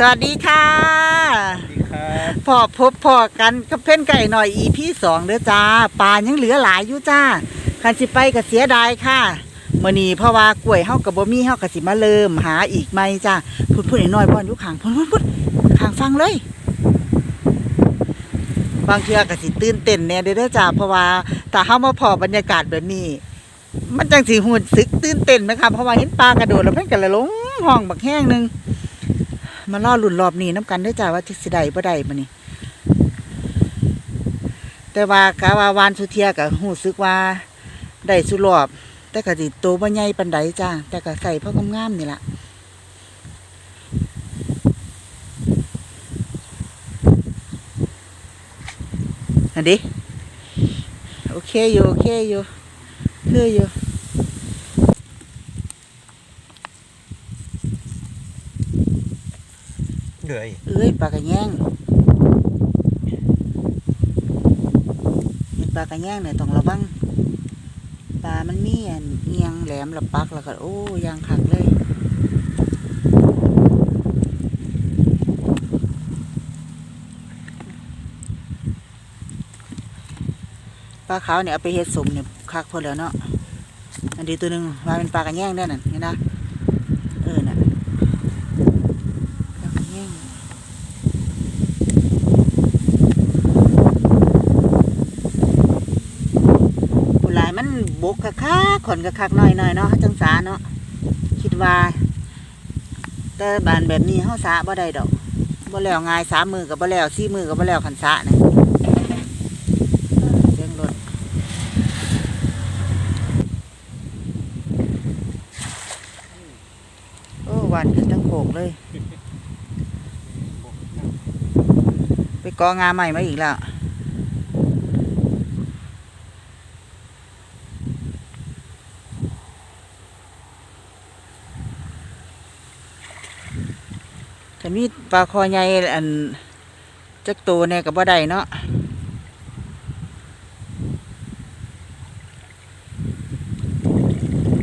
สวัสดีค่ะสวัสดีครับพอพบพอกันกับเพ่นไก่หน่อยอีพี่สองเด้อจ้าปลายังเหลือหลายอยู่จ้าคันสิไปก็เสียดายค่ะมื่อนี้เพราะว่ากล้วยเฮากับบ่มีเฮาก็สิมาเริ่มหาอีกไหมจ้าพูดพูดน้อยๆบ่อนอยู่ข้างพูดพูดพูดข้างฟังเลย บางเทื่อก็สิตื่นเต้นแหน่เด้อเด้อจ้าเพราะว่าถ้าเฮามาพอบรรยากาศแบบนี้ มันจังสิหูสึกตื่นเต้นไหมคะเพราะว่าเห็นปลากระโดดแล้วเพิ่นก็เลยลงห้องบักแห้งหนึง มาล่อหลุนรอบนี้น้ำกันเด้วยจ้าว่าทิสิได้บ่ได้มานี่แต่ว่ากะว่าวานสุเทียก็หูซึกว่าได้สุรอบ แต่ก็สิโตบ่ใหญ่ปานใดจ้าแต่ก็ใส่พ่องามๆนี่ละอันดิโอเคอยู่โอเคอยู่คืออยู่ เหนื่อยเอ้ยปลากระแยงเห็นปลากระแยงเนี่ยต้องระวังปลามันมีอันเอียงแหลมระปักแล้วก็โอ้ยางขักเลยปลาขาวเนี่ยเอาไปเฮ็ดสมเนี่ยคักพอแล้วเนาะอันนี้ตัวหนึ่งว่าเป็นปลากระแยงได้นั่นเห็นนะเออน่ะปลากระแยง ผู้หลายมัน บกกะคักขนกะคักหน่อยหน่อยๆเนาะจังสาเนาะคิดว่า แต่บานแบบนี้เฮาสาบ่ได้ดอกบ่แล้วง่ายสามมือกับบ่แล้วสี่มือกับบ่แล้วขันสาเนี่ยเสียงรถโอ้วานขึ้นทั้งโขกเลย ไปกองาใหม่มาอีกแล้ว ถ้ามีปลาคอใหญ่อันจักตัวเนี่ยกับบ่ได้เนาะ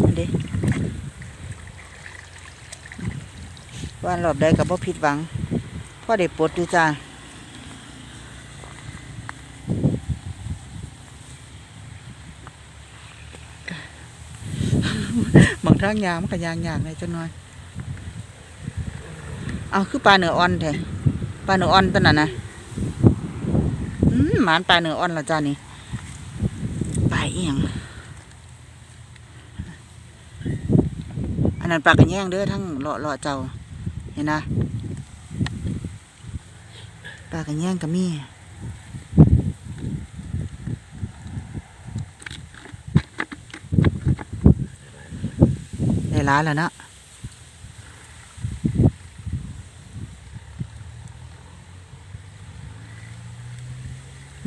อันเด้ว่านรอบใดกับบ่ผิดหวังพ่อได้ปลดอยู่จ้าบางทางยางมันก็ยางยางเลยจังน้อย เอาคือปลาเนื้ออ่อนแท้ปลาเนื้ออ่อนตัวนั้นนะอืมหมานปลาเนื้ออ่อนละจ้านี่ปลาเอียงอันนั้นปลากระแยงเด้อทั้งเลาะเลาะเจ้า เห็นนะปลากระแยงก็มีได้ายแล้วเนาะ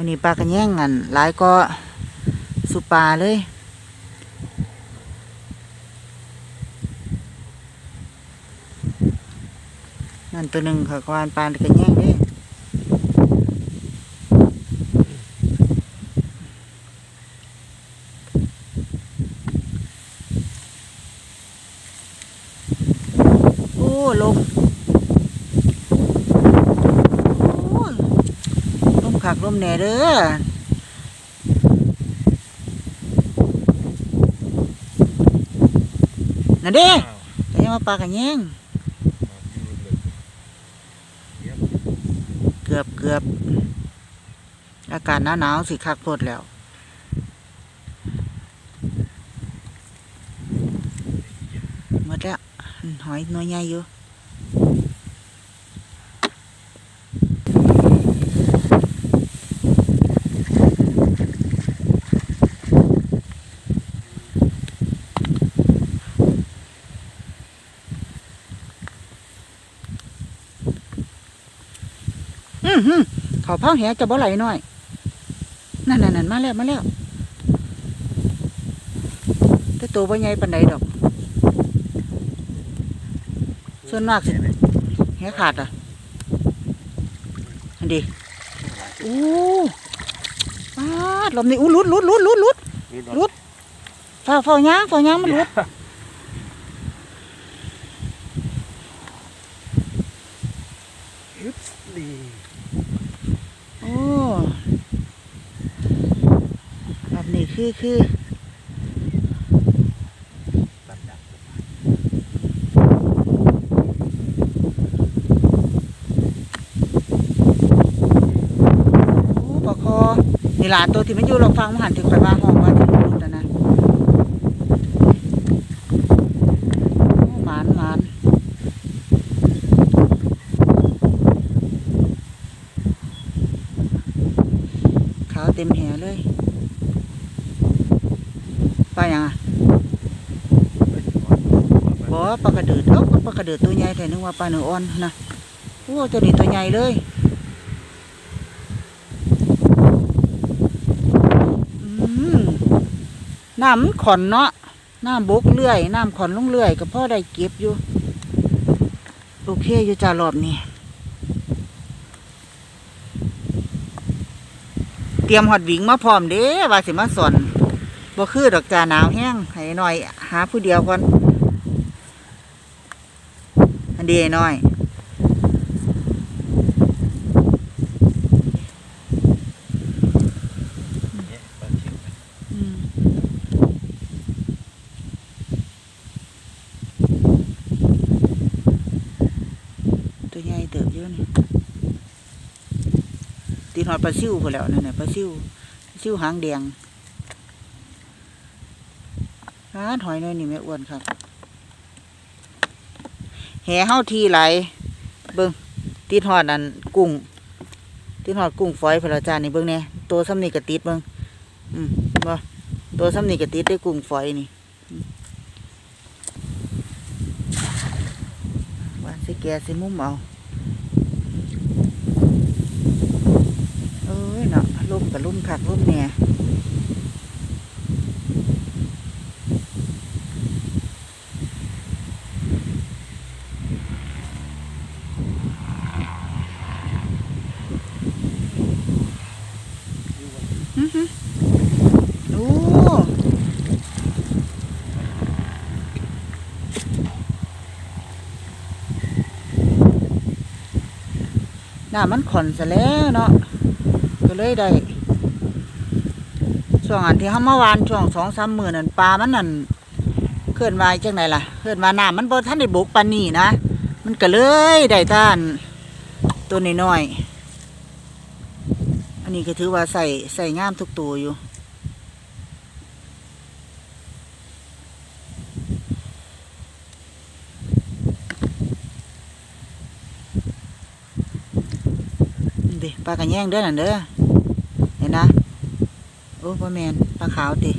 มันนี้ปลากระแยงอันหลายก็สุปลาเลยนั่นตัวหนึ่งค่ะกวานปลากระแยงเด้โอ้ลมโอ้ล มแหน่เด้อนั่นเด้แต่ยังมาปลากระแยงเกือบเกือบอากาศหนาวหนาวสิคักโพดแล้วหมดแล้วหอยน้อยใหญ่อยู่ อือหือ เขาเผาแหจะบ่ไหลหน่อยนั่นนั่นนั่นมาแล้วมาแล้วแต่ตัวบ่ใหญ่ปานใดดอก ส่วนมากสิแหขาดอะอันดีอู้ปาดลมนี่อู้ลุดลุดลุดลุดลุดรุดเฝ้าเฝ้าย่างเฝ้าย่างมันลุดดี โอ้แบบนี้ คือคือโอ้ปคอนี่ล่ะตัวที่มันอยู่เราฟังมันหันถึงข่อยว่าห้องว่าถึงรุดนะนะหมานหมานขาวเต็มแหเลย ปลาหยังอะบอกว่าปลากระเดิดเอ้าปลากระเดิดตัวใหญ่แต่นึกว่าปลาเนื้ออ่อนนะโอ้ตัวนี้ตัวใหญ่เลยอืมน้ำมันขอนเนาะน้ำบกเลื่อยน้ำขอนลงเลื่อยก็พ่อได้เก็บอยู่ โอเคอยู่จ้ารอบนี้เตรียมหอดหวิงมาพร้อมเด้ว่าสิมาสอน บ่คือดอกจาหนาวแห้งให้หน่อย หาผู้เดียวก่อนอันดีหน้อยตัวใหญ่เติบเยอะนี่ตีนหอดปลาซิวพอแล้วนั่นน่ะปลาซิวซิวหางแดงาหอยน้อยนี่แม่อ้วนครับแห่เฮาทีไหลเบิ่งตีนหอดนั่นกุ้งตีนหอดกุ้งฝอยพระจานนี่เบิ่งเนี่ยตัวซ้ำนี่กระติดเบิ่งอืมบ่ตัวซ้ำนี่กระติดได้กุ้งฝอยนี่ว่าสิแกสิมุมเอาเอ้ยเนาะลุ่มกับลุ่มคักลุ่มเนี่ยอื้อหือโอ้ น้ามันขอนซะแล้วเนาะก็เลยได้ช่วงอันที่เขามาวานช่วงสองสามหมื่นนั่นปลามันนั่นเคลื่อนมาจังไหนล่ะเคลื่อนมาน้ามันบ่ท่านได้บุกปานนี่นะ มันก็เลยได้ท่านตัวน้อยๆอันนี้ก็ถือว่าใส่ใส่งามทุกตัวอยู่ นี่ดิ ปลากระแยงเด้อนั่นเด้อเห็นนะโอ้พ่อแมนปลาขาวติ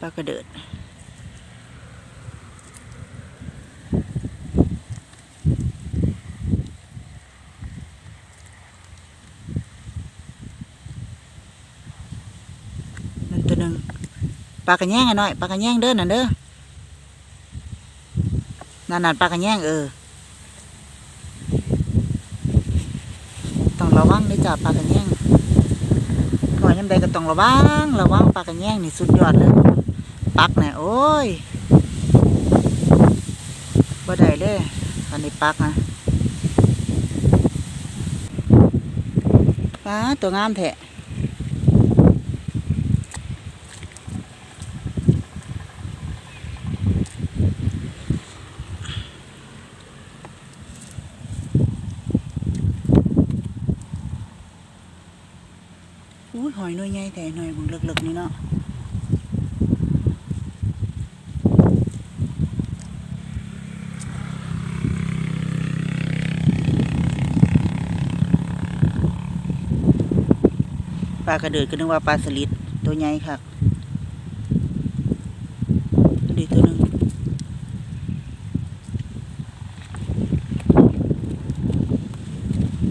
ปลากระเดิด นั่นตัวหนึ่ง ปลากระแยงไอ้น้อยปลากระแยงเด้อนั่นเด้อนั่นนั่นปลากระแยงเออต้องระวังเด้อจ้าปลากระแยงหน่อยยำใดก็ต้องระวังระวังปลากระแยงนี่สุดยอดเลยปักเนี่ยโอ้ยบ่ได้เลยอันนี้ปักนะปลาตัวงามแท้ อยน้อยใหญ่แต่หน่อยบึงเลึกๆนี่เนาะปลากระเดิดก็นึกว่าปลาสลิดตัวใหญ่ค่ะดีตัวหนึ่ง อื้อหือหื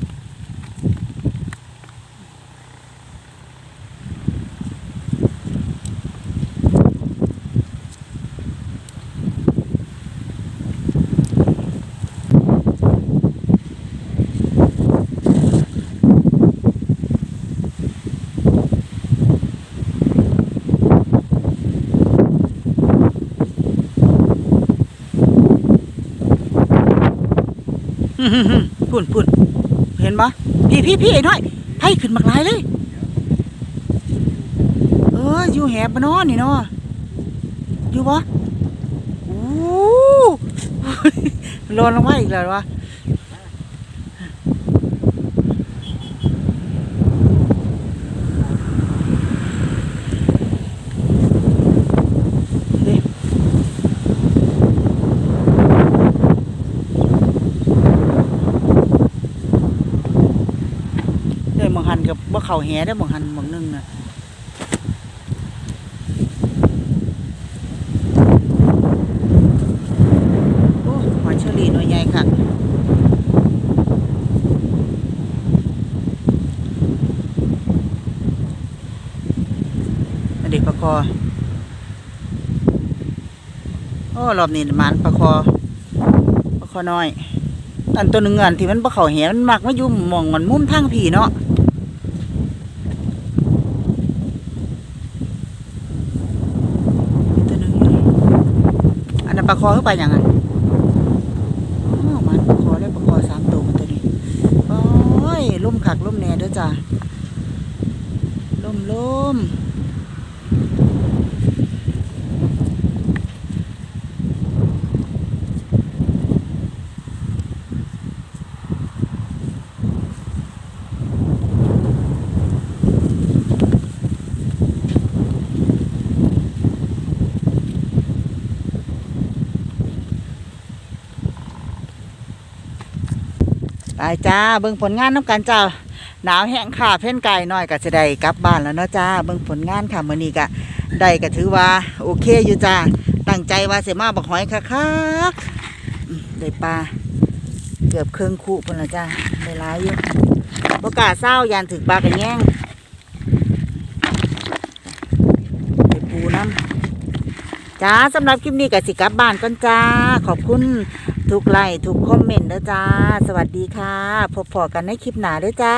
อ พุ่นพุ่นเห็นปะพี่พี่พี่ไอ้น้อยไผ่ขึ้นมากลายเลย เอออยู่แหบมานอนนี่เนาะอยู่ปะโอ้โลนลงมาอีกแล้ววะเฮ้ยได้หมองหันกับว่า เขาแหได้หมองหันหมองหนึงน่ะโอ้หอยเชอรี่หน่วยใหญ่ค่ะอันเด็กปลาคอ โอ้รอบนี้มันปลาคอปลาคอน้อยอันตัวหนึ่งอันที่มันปลาเขาแหมันมักมาอยู่หมองมันมุมทางผีเนาะ ตัวหนึ่งอยู่นี่อันนั้น ปลาคอเข้าไปอย่างนั้นอ้าวมันปลาคอได้ปลาคอสามตัวมันตัวนี้โอ้ยล่มขักล่มแน่เด้อจ้าล่มล่มไป จ้าเบิ่งผลงานน้ำกันจ้าหนาวแห้งค่ะเพ่นไก่หน้อยก็จะได้กลับบ้านแล้วเนาะจ้าเบิ่งผลงานค่ะมื้อนี้ก็ได้ก็ถือว่าโอเคอยู่จ้าตั้งใจว่าเสมาบักหอยคักๆอืมได้ปลาเกือบเครื่องคู่พุ่นละจ้าได้หลายอยู่บ่กล้าเศร้ายานถึกปลากันแย่งได้ปูน้ำจ้าสำหรับคลิปนี้ก็สิกลับบ้านก่อนจ้าขอบคุณ ทุกไลค์ทุกคอมเมนต์เด้อจ้า สวัสดีค่ะ พบพอกันในคลิปหน้าเด้อจ้า